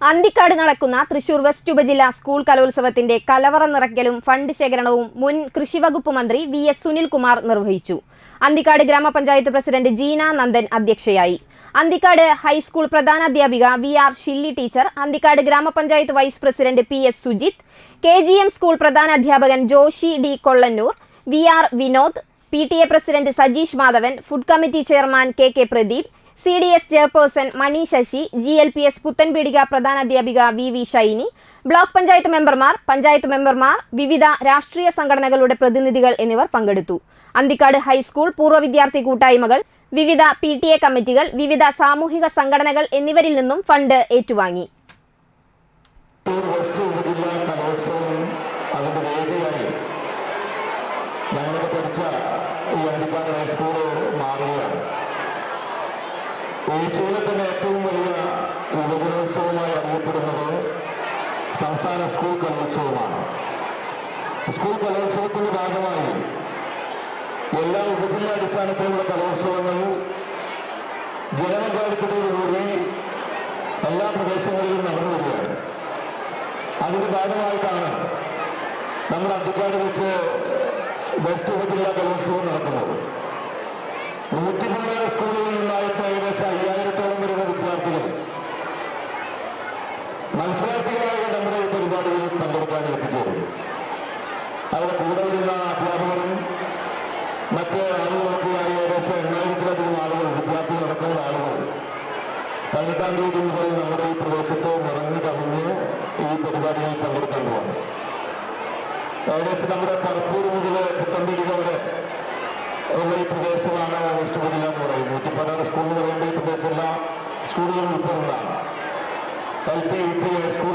അന്തിക്കാട് നടക്കുന്ന തൃശൂർ വെസ്റ്റ് ഉപജില്ലാ സ്കൂൾ കലോത്സവത്തിന്റെ കലവറ നിറയ്ക്കലും ഫണ്ട് ശേഖരണവും മുൻ കൃഷിവകുപ്പ് മന്ത്രി വി എസ് സുനിൽകുമാർ നിർവഹിച്ചു. അന്തിക്കാട് ഗ്രാമപഞ്ചായത്ത് പ്രസിഡന്റ് ജീന നന്ദൻ അധ്യക്ഷയായി. Anthikad high school പ്രധാനാധ്യാപിക V R Shilly teacher Anthikad ഗ്രാമപഞ്ചായത്ത് vice president P S Sujith K G M school പ്രധാനാധ്യാപകൻ Joshi D Kollannur V R Vinod P T A president Sajeesh Madhavan food committee chairman K K Pradeep C D S chairperson Mani Sasi G L P S Puthanpeedika പ്രധാനാധ്യാപിക V V Shiny block panchayat മെമ്പർമാർ പഞ്ചായത്ത് മെമ്പർമാർ വിവിധ രാഷ്ട്രീയ സംഘടനകളുടെ പ്രതിനിധികൾ എന്നിവർ പങ്കെടുത്തു. Anthikad high school പൂർവ വിദ്യാർത്ഥി കൂട്ടായ്മകൾ വിവിധ പി ടി എ കമ്മിറ്റികൾ വിവിധ സാമൂഹിക സംഘടനകൾ എന്നിവരിൽ നിന്നും ഫണ്ട് ഏറ്റുവാങ്ങി. ഞങ്ങളൊക്കെ പഠിച്ച ഈ അന്തിക്കാട് ഹൈസ്കൂൾ ഏഷ്യയിലെ തന്നെ ഏറ്റവും വലിയ യുവജനോത്സവമായി അറിയപ്പെടുന്നത് സംസ്ഥാന സ്കൂൾ കലോത്സവമാണ്. സ്കൂൾ കലോത്സവത്തിന്റെ ഭാഗമായി എല്ലാ ഉപജില്ലാ അടിസ്ഥാനത്തിലുള്ള കലോത്സവങ്ങൾ ജനപങ്കാളിത്തത്തോടുകൂടി എല്ലാ പ്രദേശങ്ങളിലും നടന്നു വരികയാണ്. അതിന്റെ ഭാഗമായിട്ടാണ് നമ്മൾ അന്തിക്കാട് വെച്ച് വെസ്റ്റ് ഉപജില്ലാ കലോത്സവം നടക്കുന്നത് നൂറ്റി പതിനാറ് സ്കൂളുകളിൽ നിന്നായിട്ട് ഏകദേശം അയ്യായിരത്തോളം വരുന്ന വിദ്യാർത്ഥികൾ മത്സരാർത്ഥികളായ നമ്മുടെ ഈ പരിപാടിയിൽ പങ്കെടുക്കാൻ എത്തിച്ചേരും അവരുടെ കൂടെ വരുന്ന അധ്യാപകരും മറ്റ് ആളുകളൊക്കെയായി ഏകദേശം എണ്ണായിരത്തിലധികം ആളുകൾ വിദ്യാർത്ഥികളടക്കമുള്ള ആളുകൾ പതിനെട്ടാം തീയതി മുതൽ നമ്മുടെ ഈ പ്രദേശത്ത് നിറഞ്ഞു കവിഞ്ഞ് ഈ പരിപാടിയിൽ പങ്കെടുക്കാൻ പോവാണ്. ഏകദേശം നമ്മുടെ പറപ്പൂർ മുതൽ പുത്തമ്പീടിക വരെ ഉള്ള ഈ പ്രദേശമാണ് വെസ്റ്റ് ജില്ല എന്ന് പറയുന്നത്. നൂറ്റിപ്പതിനാറ് സ്കൂൾ എന്ന് പറയുമ്പോൾ ഈ പ്രദേശമെല്ലാം എല്ലാ ഉൾപ്പെടുന്നതാണ്. L P U P high school